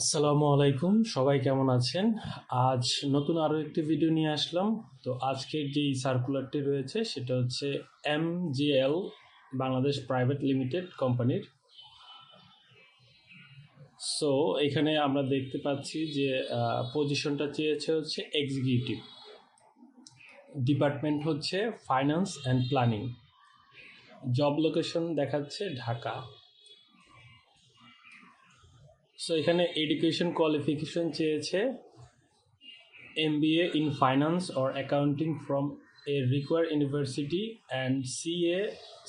আসসালামু আলাইকুম, সবাই কেমন আছেন? আজ নতুন আরও একটি ভিডিও নিয়ে আসলাম। তো আজকের যেই সার্কুলারটি রয়েছে, সেটা হচ্ছে এমজিএল বাংলাদেশ প্রাইভেট লিমিটেড কোম্পানির সো এখানে আমরা দেখতে পাচ্ছি যে পজিশনটা চেয়েছে হচ্ছে এক্সিকিউটিভ ডিপার্টমেন্ট হচ্ছে finance and planning job location দেখাচ্ছে ঢাকা। সো এখানে এডুকেশন কোয়ালিফিকেশন চেয়েছে M B A in finance or accounting from a require university and C A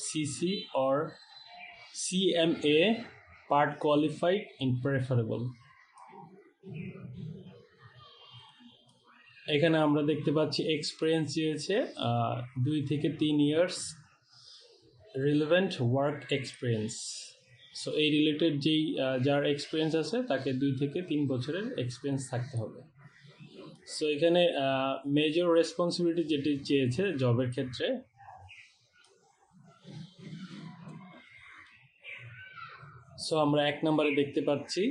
CC or C M A part qualified in preferable এখানে আমরা দেখতে পাচ্ছি experience চেয়েছে দুই থেকে তিন years relevant work experience so এই রিলেটেড যেই যার এক্সপিরিয়েন্স আছে, তাকে দুই থেকে তিন বছরের এক্সপিরিয়েন্স থাকতে হবে। সো এখানে মেজর রেসপন্সিবিলিটি যেটি চেয়েছে জবের ক্ষেত্রে সো আমরা এক নম্বরে দেখতে পাচ্ছি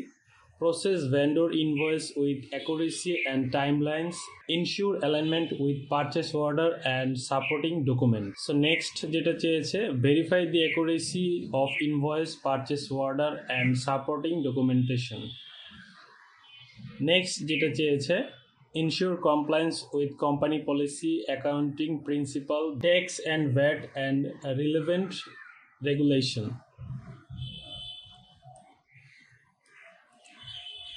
process vendor invoice with accuracy and timelines ensure alignment with purchase order and supporting documents so next যেটা চেয়েছে verify the accuracy of invoice purchase order and supporting documentation next যেটা চেয়েছে ensure compliance with company policy accounting principle tax and VAT and relevant regulation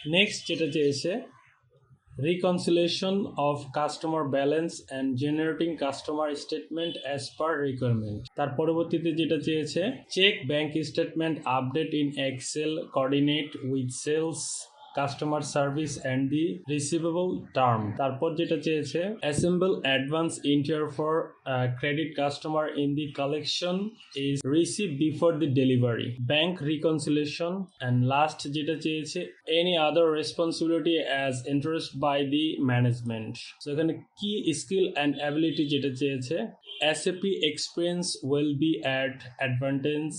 next যেটা চেয়েছে reconciliation of customer balance and generating customer statement as per requirement তার পরবর্তীতে যেটা চেয়েছে check bank statement update in Excel coordinate with sales customer service and the receivable term তারপর যেটা চেয়েছে assemble advance enter for credit customer in the collection is receive before the delivery bank reconciliation and last যেটা চেয়েছে any other responsibility as interest by the management এখানে কি skill and ability যেটা চেয়েছে SAP experience will be at advantage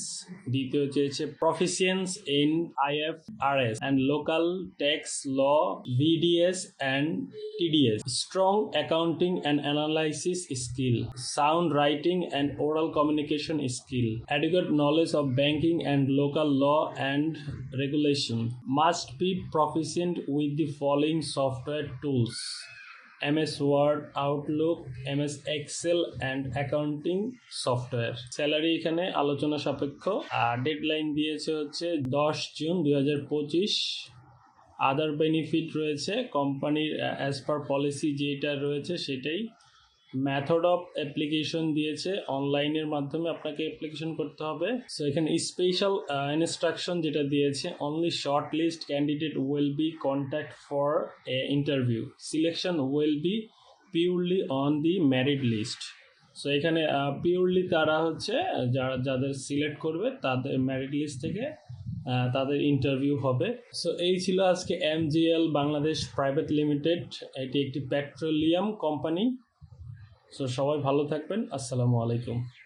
দ্বিতীয় চেয়েছে, proficiency in IFRS and local tax law VDS and TDS strong accounting and analysis skill sound writing and oral communication skill adequate knowledge of banking and local law and regulation must be proficient with the following software tools MS Word, Outlook, MS Excel and accounting software salary এখানে আলোচনা সাপেক্ষ আর deadline দিয়েছে হচ্ছে দশ June দুই হাজার পঁচিশ আদার benefit রয়েছে কোম্পানির অ্যাজ পার পলিসি যেটা রয়েছে সেটাই মেথড অফ অ্যাপ্লিকেশন দিয়েছে অনলাইনের মাধ্যমে আপনাকে অ্যাপ্লিকেশন করতে হবে। সো এখানে স্পেশাল ইনস্ট্রাকশন যেটা দিয়েছে only short list candidate will be contact for a interview selection will be purely on the merit list so এখানে পিওরলি তারা হচ্ছে, যারা, যাদের সিলেক্ট করবে, তাদের মেরিট লিস্ট থেকে তাদের ইন্টারভিউ হবে। সো এই ছিল আজকে এমজিএল বাংলাদেশ প্রাইভেট লিমিটেড এটি একটি পেট্রোলিয়াম কোম্পানি সো সবাই ভালো থাকবেন। আসসালামু আলাইকুম।